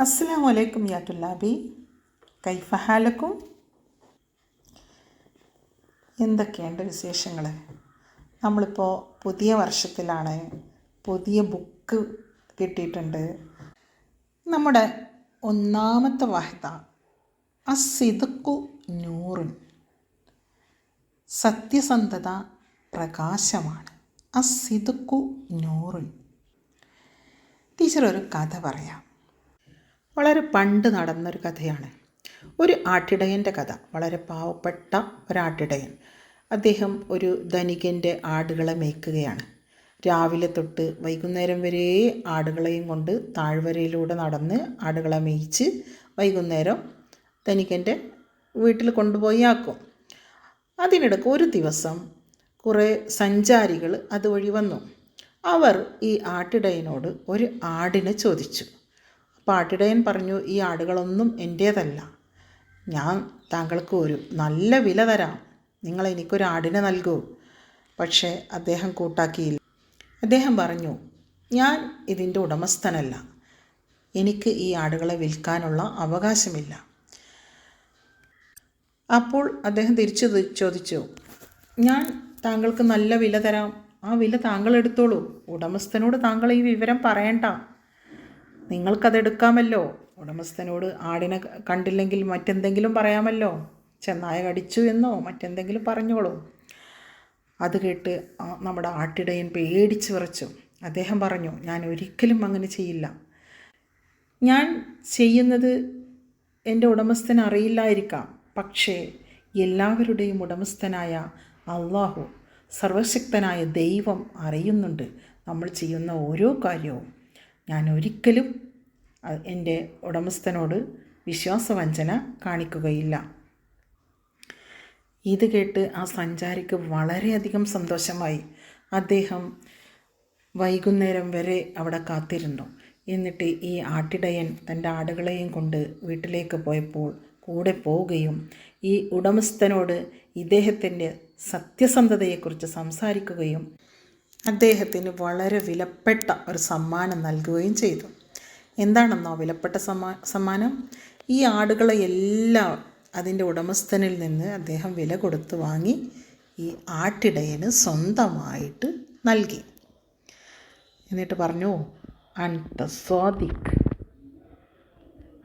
അസ്സാം വലൈക്കും യാ കൈഫഹാലക്കും കൈഫ ഹാലക്കും. എന്തൊക്കെയുണ്ട് വിശേഷങ്ങൾ നമ്മളിപ്പോൾ പുതിയ വർഷത്തിലാണ് പുതിയ ബുക്ക് കിട്ടിയിട്ടുണ്ട്. നമ്മുടെ ഒന്നാമത്തെ വാഹിത അസിദക്കു നൂറുൻ. സത്യസന്ധത പ്രകാശമാണ്. അസിദക്കു നൂറുൻ. ടീച്ചർ ഒരു കഥ പറയാം. വളരെ പണ്ട് നടന്നൊരു കഥയാണ്. ഒരു ആട്ടിടയന്റെ കഥ. വളരെ പാവപ്പെട്ട ഒരാട്ടിടയൻ. അദ്ദേഹം ഒരു ധനികന്റെ ആടുകളെ മേയ്ക്കുകയാണ്. രാവിലെ തൊട്ട് വൈകുന്നേരം വരെ ആടുകളെയും കൊണ്ട് താഴ്വരയിലൂടെ നടന്ന് ആടുകളെ മേയിച്ച് വൈകുന്നേരം ധനികന്റെ വീട്ടിൽ കൊണ്ടുപോയി ആക്കും. അതിനിടക്ക് ഒരു ദിവസം കുറേ സഞ്ചാരികൾ അതുവഴി വന്നു. അവർ ഈ ആട്ടിടയനോട് ഒരു ആടിനെ ചോദിച്ചു. അപ്പോൾ ആട്ടിടയൻ പറഞ്ഞു ഈ ആടുകളൊന്നും എന്റേതല്ല ഞാൻ താങ്കൾക്ക് ഒരു നല്ല വില തരാം. നിങ്ങൾ എനിക്കൊരു ആടിനെ നൽകൂ. പക്ഷേ അദ്ദേഹം കൂട്ടാക്കിയില്ല. അദ്ദേഹം പറഞ്ഞു ഞാൻ ഇതിന്റെ ഉടമസ്ഥനല്ല. എനിക്ക് ഈ ആടുകളെ വിൽക്കാനുള്ള അവകാശമില്ല. അപ്പോൾ അദ്ദേഹം തിരിച്ചു ചോദിച്ചു ഞാൻ താങ്കൾക്ക് നല്ല വില തരാം. ആ വില താങ്കൾ എടുത്തോളൂ. ഉടമസ്ഥനോട് താങ്കൾ ഈ വിവരം പറയണ്ട. നിങ്ങൾക്കതെടുക്കാമല്ലോ. ഉടമസ്ഥനോട് ആടിനെ കണ്ടില്ലെങ്കിൽ മറ്റെന്തെങ്കിലും പറയാമല്ലോ. ചെന്നായ കടിച്ചു എന്നോ മറ്റെന്തെങ്കിലും പറഞ്ഞോളൂ. അത് കേട്ട് നമ്മുടെ ആട്ടിടയൻ പേടിച്ച് വിറച്ചു. അദ്ദേഹം പറഞ്ഞു ഞാൻ ഒരിക്കലും അങ്ങനെ ചെയ്യില്ല. ഞാൻ ചെയ്യുന്നത് എന്റെ ഉടമസ്ഥന് അറിയില്ലായിരിക്കാം. പക്ഷേ എല്ലാവരുടെയും ഉടമസ്ഥനായ അള്ളാഹു സർവശക്തനായ ദൈവം അറിയുന്നുണ്ട്. നമ്മൾ ചെയ്യുന്ന ഓരോ കാര്യവും ഞാൻ ഒരിക്കലും എന്റെ ഉടമസ്ഥനോട് വിശ്വാസവഞ്ചന കാണിക്കുകയില്ല. ഇത് കേട്ട് ആ സഞ്ചാരിക്ക് വളരെയധികം സന്തോഷമായി. അദ്ദേഹം വൈകുന്നേരം വരെ അവിടെ കാത്തിരുന്നു. എന്നിട്ട് ഈ ആട്ടിടയൻ തന്റെ ആടുകളെയും കൊണ്ട് വീട്ടിലേക്ക് പോയപ്പോൾ കൂടെ പോവുകയും ഈ ഉടമസ്ഥനോട് ഇദ്ദേഹത്തിന്റെ സത്യസന്ധതയെക്കുറിച്ച് സംസാരിക്കുകയും അദ്ദേഹത്തിന് വളരെ വിലപ്പെട്ട ഒരു സമ്മാനം നൽകുകയും ചെയ്തു. എന്താണെന്നോ വിലപ്പെട്ട സമ്മാ സമ്മാനം? ഈ ആടുകളെ എല്ലാം അതിന്റെ ഉടമസ്ഥനിൽ നിന്ന് അദ്ദേഹം വില കൊടുത്ത് വാങ്ങി ഈ ആട്ടിടയന് സ്വന്തമായിട്ട് നൽകി. എന്നിട്ട് പറഞ്ഞു അൻത സ്വാദിഖ്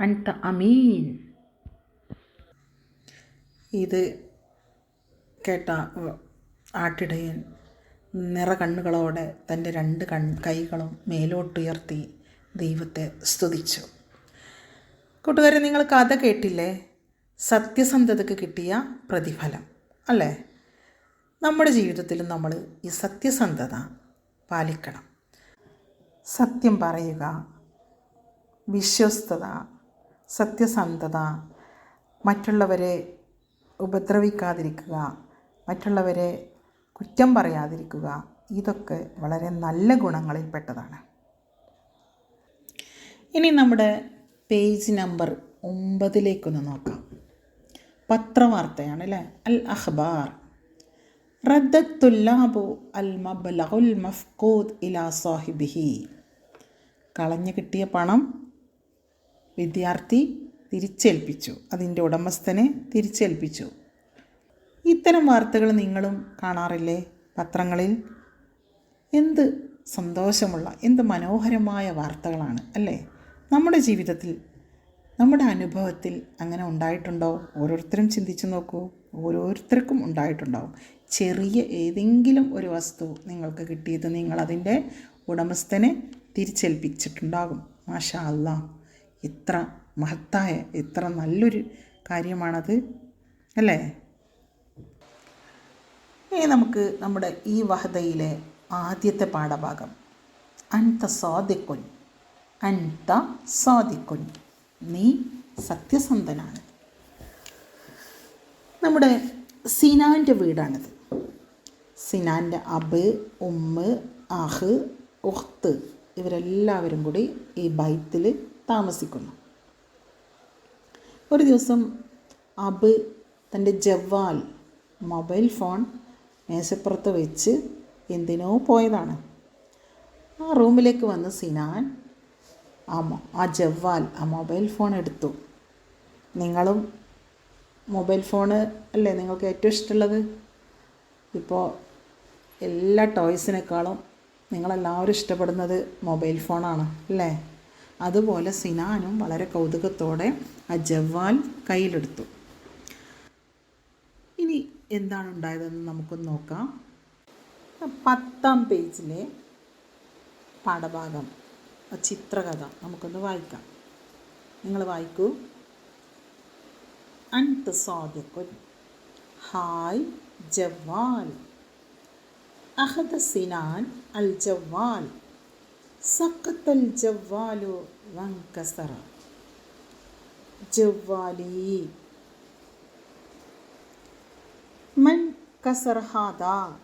അൻത അമീൻ. ഇത് കേട്ട ആട്ടിടയൻ നിറകണ്ണുകളോടെ തന്റെ രണ്ട് കൺ കൈകളും മേലോട്ടുയർത്തി ദൈവത്തെ സ്തുതിച്ചു. കൂട്ടുകാരെ നിങ്ങൾ കഥ കേട്ടില്ലേ? സത്യസന്ധതയ്ക്ക് കിട്ടിയ പ്രതിഫലം അല്ലേ? നമ്മുടെ ജീവിതത്തിലും നമ്മൾ ഈ സത്യസന്ധത പാലിക്കണം. സത്യം പറയുക വിശ്വസ്തത സത്യസന്ധത മറ്റുള്ളവരെ ഉപദ്രവിക്കാതിരിക്കുക മറ്റുള്ളവരെ കുറ്റം പറയാതിരിക്കുക ഇതൊക്കെ വളരെ നല്ല ഗുണങ്ങളിൽപ്പെട്ടതാണ്. ഇനി നമ്മുടെ പേജ് നമ്പർ ഒമ്പതിലേക്കൊന്ന് നോക്കാം. പത്രവാർത്തയാണ് അല്ലേ അൽ അഖ്ബാർ. റദ്ദത്തുല്ലാബു അൽ മബ്ലഹുൽ മഫ്കൂദ് ഇലാ സാഹിബിഹി. കളഞ്ഞു കിട്ടിയ പണം വിദ്യാർത്ഥി തിരിച്ചേൽപ്പിച്ചു. അതിന്റെ ഉടമസ്ഥനെ തിരിച്ചേൽപ്പിച്ചു. ഇത്തരം വാർത്തകൾ നിങ്ങളും കാണാറില്ലേ പത്രങ്ങളിൽ? എന്ത് സന്തോഷമുള്ള എന്ത് മനോഹരമായ വാർത്തകളാണ് അല്ലേ? നമ്മുടെ ജീവിതത്തിൽ നമ്മുടെ അനുഭവത്തിൽ അങ്ങനെ ഉണ്ടായിട്ടുണ്ടോ? ഓരോരുത്തരും ചിന്തിച്ചു നോക്കൂ. ഓരോരുത്തർക്കും ഉണ്ടായിട്ടുണ്ടാവും. ചെറിയ ഏതെങ്കിലും ഒരു വസ്തു നിങ്ങൾക്ക് കിട്ടിയത് നിങ്ങളതിന്റെ ഉടമസ്ഥനെ തിരിച്ചേൽപ്പിച്ചിട്ടുണ്ടാകും. മാഷാ അല്ല ഇത്ര മഹത്തായ ഇത്ര നല്ലൊരു കാര്യമാണത് അല്ലേ? ഇനി നമുക്ക് നമ്മുടെ ഈ വഹദയിലെ ആദ്യത്തെ പാഠഭാഗം. അൻത സ്വാദിക്കുൻ അൻത സ്വാദിക്കുൻ നീ സത്യസന്ധനാണ്. നമ്മുടെ സിനാന്റെ വീടാണിത്. സിനാന്റെ അബ് ഉമ്മ് അഹ് ഉഹ്ത്ത് ഇവരെല്ലാവരും കൂടി ഈ ബൈത്തിൽ താമസിക്കുന്നു. ഒരു ദിവസം അബ് തന്റെ ജവാൽ മൊബൈൽ ഫോൺ മേശപ്പുറത്ത് വെച്ച് എന്തിനോ പോയതാണ്. ആ റൂമിലേക്ക് വന്ന് സിനാൻ ആ ആ ജവ്വാൽ ആ മൊബൈൽ ഫോൺ എടുത്തു. നിങ്ങളും മൊബൈൽ ഫോണ് അല്ലേ നിങ്ങൾക്ക് ഏറ്റവും ഇഷ്ടമുള്ളത്? ഇപ്പോൾ എല്ലാ ടോയ്സിനേക്കാളും നിങ്ങളെല്ലാവരും ഇഷ്ടപ്പെടുന്നത് മൊബൈൽ ഫോണാണ് അല്ലേ? അതുപോലെ സിനാനും വളരെ കൗതുകത്തോടെ ആ ജവ്വാൽ കയ്യിലെടുത്തു. എന്താണ് ഉണ്ടായതെന്ന് നമുക്കൊന്ന് നോക്കാം. പത്താം പേജിലെ പാഠഭാഗം ചിത്രകഥ നമുക്കൊന്ന് വായിക്കാം. നിങ്ങൾ വായിക്കൂ. അൻത് സാദിഖുൻ ഹായ് ജവാൽ അഹദ സിനാൻ അൽ ജവാൽ സക്കത്തൽ ജവ്വാലു വങ്കസറ ജവ്വാലി كسر هذا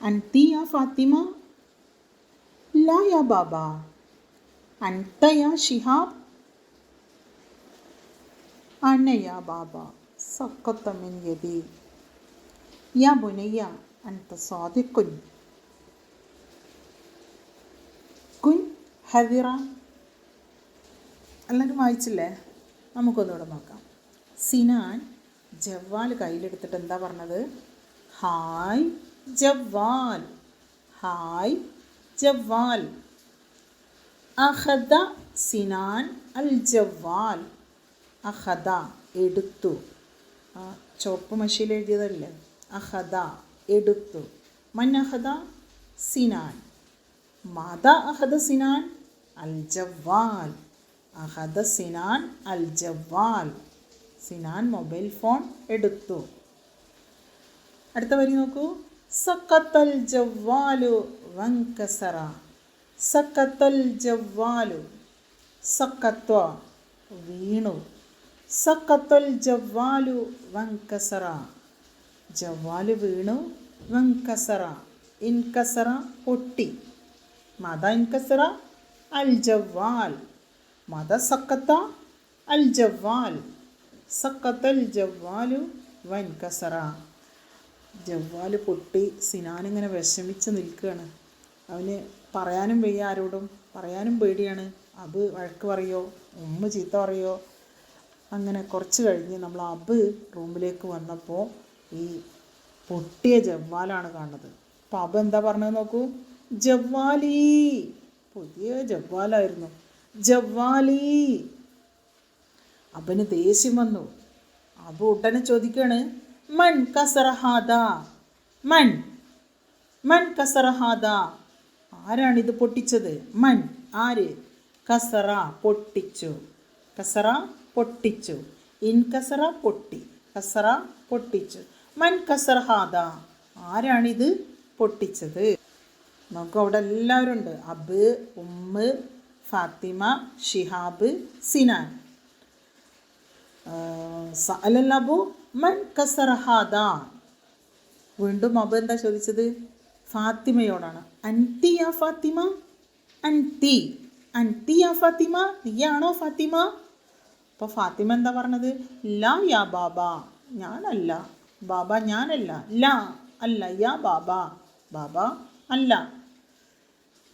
أنت يا فاطمة لا يا بابا أنت يا شهاب أنا يا بابا سقط من يدي يا بني أنت صادق كن حذرا എല്ലാവരും വായിച്ചില്ലേ നമുക്കൊന്നുകൂടെ നോക്കാം സിനാൻ ജവ്വാൽ കയ്യിലെടുത്തിട്ട് എന്താ പറഞ്ഞത്? ഹായ് ജവ്വാൽ. ഹായ് ജവ്വാൽ. അഹദ സിനാൻ അൽ ജവ്വാൽ. അഹദ എടുത്തു. ചുവപ്പ് മഷിയിൽ എഴുതിയതല്ലേ? അഹദ എടുത്തു. മൻ അഹദ സിനാൻ. മാത അഹദ സിനാൻ അൽ ജവ്വാൽ. അഹദ സിനാൻ അൽ ജവ്വാൽ. സിനാൻ മൊബൈൽ ഫോൺ എടുത്തു. അടുത്ത വരി നോക്കൂ. സക്കത്തൽ ജവ്വാലു വങ്കസറ സക്കത്തൽ ജവ്വാലു സക്കത്വ വീണു. സക്കത്തൽ ജവ്വാലു വങ്കസറ ജവ്വാലു വീണു വങ്കസറ ഇൻകസറ പൊട്ടി. മത ഇൻകസറ അൽ ജവ്വാൽ. മത സക്കത്ത അൽ ജവ്വാൽ. സക്കത്തൽ ജവ്വാലു വൻ കസറ. ജവ്വാൽ പൊട്ടി സിനാനിങ്ങനെ വിഷമിച്ച് നിൽക്കുകയാണ്. അവന് പറയാനും വയ്യ ആരോടും. പറയാനും പേടിയാണ്. അബ് വഴക്ക് പറയോ? ഉമ്മ ചീത്ത പറയോ? അങ്ങനെ കുറച്ച് കഴിഞ്ഞ് നമ്മൾ അബ് റൂമിലേക്ക് വന്നപ്പോൾ ഈ പൊട്ടിയ ജവ്വാലാണ് കാണുന്നത്. അപ്പോൾ അബ് എന്താ പറഞ്ഞത് നോക്കൂ? ജവ്വാലി. പുതിയ ജവ്വാലായിരുന്നു. ജവ്വാലി. അബന് ദേഷ്യം വന്നു. അബു ഉടനെ ചോദിക്കാണ് മൺ കസറഹാദ മൺ മൺ കസറഹാദ ഇത് പൊട്ടിച്ചത്? മൺ ആര്? കസറ പൊട്ടിച്ചു. കസറ പൊട്ടിച്ചു. ഇൻ കസറ പൊട്ടി. കസറ പൊട്ടിച്ചു. മൻ കസറഹാദ ആരാണിത് പൊട്ടിച്ചത്? നമുക്ക് അവിടെ എല്ലാവരും ഉണ്ട് അബ് ഉമ്മ് ഫാത്തിമ ഷിഹാബ് സിനാൻ. സഅലല്ലബു മൻ കസറഹാദ വീണ്ടും അബ് എന്താ ചോദിച്ചത്? ഫാത്തിമയോടാണ്. അൻതി യാ ഫാത്തിമ? അൻതി അൻതി യാ ഫാത്തിമ? നീയാണോ ഫാത്തിമ? അപ്പോൾ ഫാത്തിമ എന്താ പറഞ്ഞത്? ലാ യാ ബാബ. ഞാനല്ല. ബാബ ഞാനല്ല. ലാ. അല്ല യാ ബാബ. ബാബ അല്ല.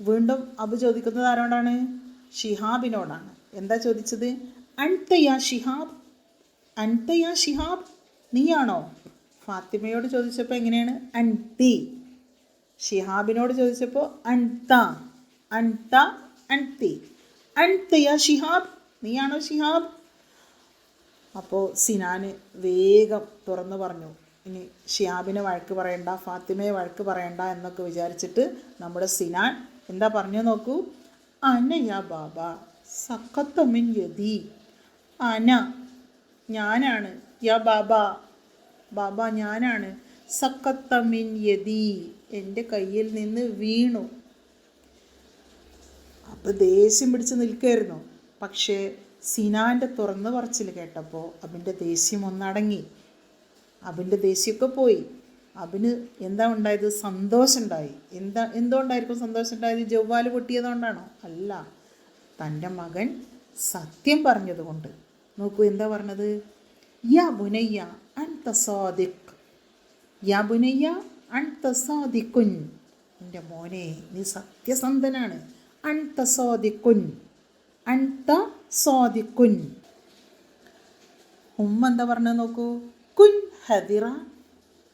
വീണ്ടും അബ് ചോദിക്കുന്നത് ആരോടാണ്? ഷിഹാബിനോടാണ്. എന്താ ചോദിച്ചത്? അൻതയാ ഷിഹാബ്. അൻതയാ ഷിഹാബ് നീയാണോ? ഫാത്തിമയോട് ചോദിച്ചപ്പോൾ എങ്ങനെയാണ്? അൻതി ഷിഹാബിനോട് ചോദിച്ചപ്പോൾ അൻത അൻത അൻതി അൻതയാ ഷിഹാബ് നീയാണോ ഷിഹാബ് അപ്പോൾ സിനാന് വേഗം തുറന്നു പറഞ്ഞു. ഇനി ഷിയാബിനെ വഴക്ക് പറയണ്ട ഫാത്തിമയെ വഴക്ക് പറയണ്ട എന്നൊക്കെ വിചാരിച്ചിട്ട് നമ്മുടെ സിനാൻ എന്താ പറഞ്ഞു നോക്കൂ? അനയാ ബാബ സക്കത്തമിൻ യതി അന ഞാനാണ്. യ ബാബ. ബാബ ഞാനാണ്. സക്കത്തമിൻ യതി എന്റെ കയ്യിൽ നിന്ന് വീണു. അപ്പോൾ ദേഷ്യം പിടിച്ച് നിൽക്കുകയായിരുന്നു പക്ഷേ സിനാന്റെ തുറന്ന് പറച്ചിൽ കേട്ടപ്പോൾ അവന്റെ ദേഷ്യം ഒന്നടങ്ങി. അവന്റെ ദേഷ്യമൊക്കെ പോയി. അവന് എന്താ ഉണ്ടായത്? സന്തോഷം ഉണ്ടായി എന്താ എന്തുകൊണ്ടായിരിക്കും സന്തോഷം ഉണ്ടായത് ജവ്വാൽ പൊട്ടിയതുകൊണ്ടാണോ? അല്ല തന്റെ മകൻ സത്യം പറഞ്ഞതുകൊണ്ട്. നോക്കൂ എന്താ പറഞ്ഞത്? യാ ബുനയ്യ അൻത സാദിഖ്. യാ ബുനയ്യ അൻത സാദിഖുൻ. എന്റെ മോനെ നീ സത്യസന്ധനാണ്. അൻത സാദിഖുൻ. അൻത സാദിഖുൻ. ഉമ്മ എന്താ പറഞ്ഞത് നോക്കൂ? കുൻ ഹദിറ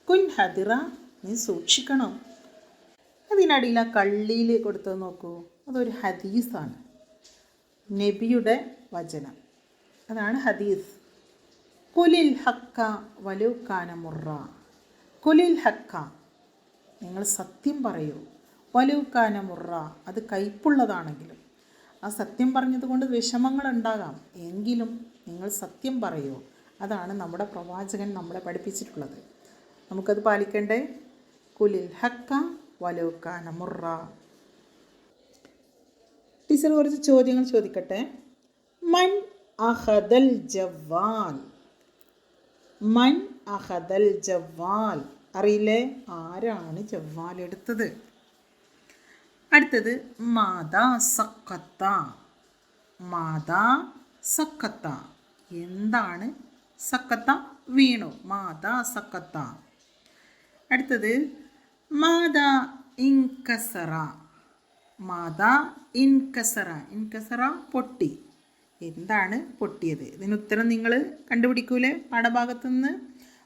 കുൻ ഹദിറ. നീ സൂക്ഷിക്കണം? അതിനടിയിൽ ആ കള്ളിയിൽ കൊടുത്തത് നോക്കൂ. അതൊരു ഹദീസാണ്. നബിയുടെ വചനം. അതാണ് ഹദീസ്. കുലിൽ ഹക്ക വലൂക്കാന മുറ. കുലിൽ ഹക്ക. നിങ്ങൾ സത്യം പറയൂ. വലൂക്കാന മുറ. അത് കയ്പുള്ളതാണെങ്കിലും. ആ സത്യം പറഞ്ഞതുകൊണ്ട് വിഷമങ്ങൾ ഉണ്ടാകാം എങ്കിലും നിങ്ങൾ സത്യം പറയൂ. അതാണ് നമ്മുടെ പ്രവാചകൻ നമ്മളെ പഠിപ്പിച്ചിട്ടുള്ളത്. നമുക്കത് പാലിക്കണ്ടേ? കുലിൽ ഹക്ക വലൂക്കാന മുറ. ടീച്ചർ കുറച്ച് ചോദ്യങ്ങൾ ചോദിക്കട്ടെ? മൻ അഹദൽ ജവാൽ മൻ അഹദൽ ജവാൽ അറിയില്ലേ? ആരാണ് ജവ്വാൽ എടുത്തത്? അടുത്തത് മാതാ സക്കത്ത മാതാ സക്കത്ത എന്താണ് സക്കത്ത വീണു. മാതാ സക്കത്ത അടുത്തത് മാതാ ഇൻകസറ. മാതാ ഇൻകസറ. ഇൻകസറ പൊട്ടി. എന്താണ് പൊട്ടിയത്? ഇതിന് ഉത്തരം നിങ്ങൾ കണ്ടുപിടിക്കൂലേ? പാഠഭാഗത്തു നിന്ന്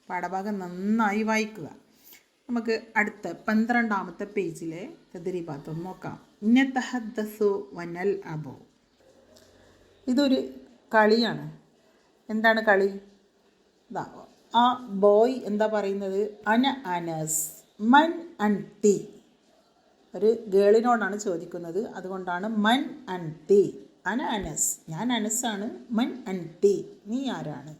പാഠഭാഗം നന്നായി വായിക്കുക. നമുക്ക് അടുത്ത പന്ത്രണ്ടാമത്തെ പേജിലെ തദ്രീപാത്രം നോക്കാം. ഇന്നത്തഹദ്ദസു വനൽ അബോ. ഇതൊരു കളിയാണ്. എന്താണ് കളി? ഇതാ ആ ബോയ് എന്താ പറയുന്നത്? അന അനസ് മൻ അൻതി ഒരു ഗേളിനോടാണ് ചോദിക്കുന്നത്. അതുകൊണ്ടാണ് മൻ അൻതി അന അനസ്. ഞാൻ അനസാണ്. മൻ അൻതി നീ ആരാണ്?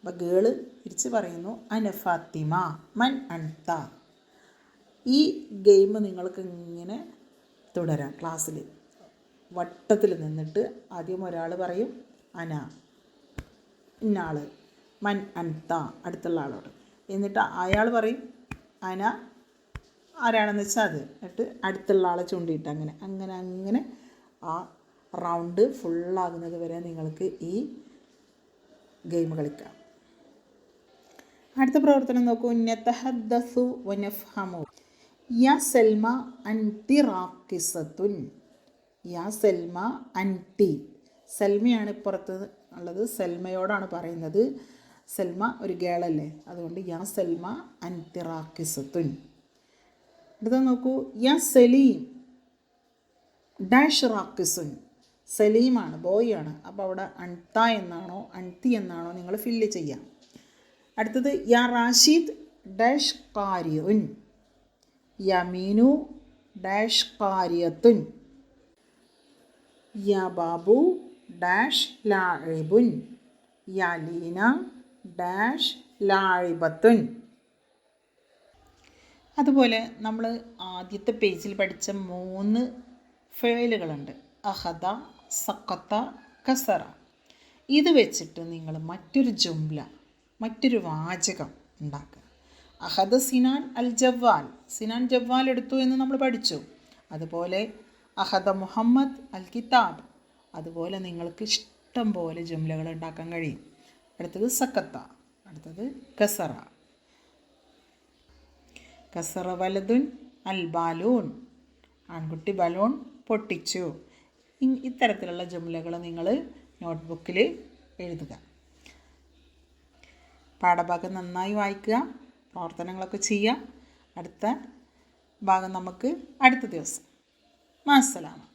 അപ്പം ഗേൾ തിരിച്ച് പറയുന്നു അന ഫാത്തിമ. മൻ അൻത ഈ ഗെയിം നിങ്ങൾക്ക് ഇങ്ങനെ തുടരാം ക്ലാസ്സിൽ വട്ടത്തിൽ നിന്നിട്ട് ആദ്യം ഒരാൾ പറയും അന. ഇന്നാൾ മൻ അൻത അടുത്തുള്ള ആളോട്. എന്നിട്ട് അയാൾ പറയും അന. ആരാണെന്ന് വെച്ചാൽ അത്. എന്നിട്ട് അടുത്തുള്ള ആളെ ചൂണ്ടിയിട്ട് അങ്ങനെ അങ്ങനെ അങ്ങനെ ആ റൗണ്ട് ഫുള്ളാകുന്നത് വരെ നിങ്ങൾക്ക് ഈ ഗെയിം കളിക്കാം. അടുത്ത പ്രവർത്തനം നോക്കൂ. നെത്തഹദ്ദസു വനഫ്ഹമു യാ സൽമ അൻതി റാക്കിസത്തുൻ യാ സൽമ അൻതി. സൽമയാണ് ഇപ്പുറത്ത് ഉള്ളത്. സൽമയോടാണ് പറയുന്നത്. സൽമ ഒരു ഗേളല്ലേ അതുകൊണ്ട് യാ സൽമ അൻതി റാക്കിസത്തുൻ അടുത്ത നോക്കൂ. യാ സലീം ഡാഷ് റാക്കിസുൻ സലീമാണ് ബോയ് ആണ് അപ്പോൾ അവിടെ അൺത എന്നാണോ അൺതി എന്നാണോ നിങ്ങൾ ഫില്ല് ചെയ്യാം അടുത്തത് യാ റാഷിദ് ഡാഷ് കാരിയുൻ യമീനു ഡാഷ് കാര്യത്തുൻ. യാ ബാബു ഡാഷ് ലാഴിബുൻ യാ ലീന ഡാഷ് ലാഴിബത്തുൻ അതുപോലെ നമ്മൾ ആദ്യത്തെ പേജിൽ പഠിച്ച മൂന്ന് ഫേലുകളുണ്ട് അഹദ സക്കത്ത കസറ. ഇത് വെച്ചിട്ട് നിങ്ങൾ മറ്റൊരു ജുംല മറ്റൊരു വാചകം ഉണ്ടാക്കുക. അഹദ് സിനാൻ അൽ ജവ്വാൽ. സിനാൻ ജവ്വാൽ എടുത്തു എന്ന് നമ്മൾ പഠിച്ചു. അതുപോലെ അഹദ മുഹമ്മദ് അൽ കിതാബ്. അതുപോലെ നിങ്ങൾക്ക് ഇഷ്ടം പോലെ ജുംലകൾ ഉണ്ടാക്കാൻ കഴിയും. അടുത്തത് സക്കത്ത അടുത്തത് കസറ. കസറ വലതുൻ അൽ ബാലൂൺ. ആൺകുട്ടി ബലൂൺ പൊട്ടിച്ചു. ഇത്തരത്തിലുള്ള ജുംലകൾ നിങ്ങൾ നോട്ട്ബുക്കിൽ എഴുതുക. പാഠഭാഗം നന്നായി വായിക്കുക പ്രവർത്തനങ്ങളൊക്കെ ചെയ്യുക. അടുത്ത ഭാഗം നമുക്ക് അടുത്ത ദിവസം. മാസലാമ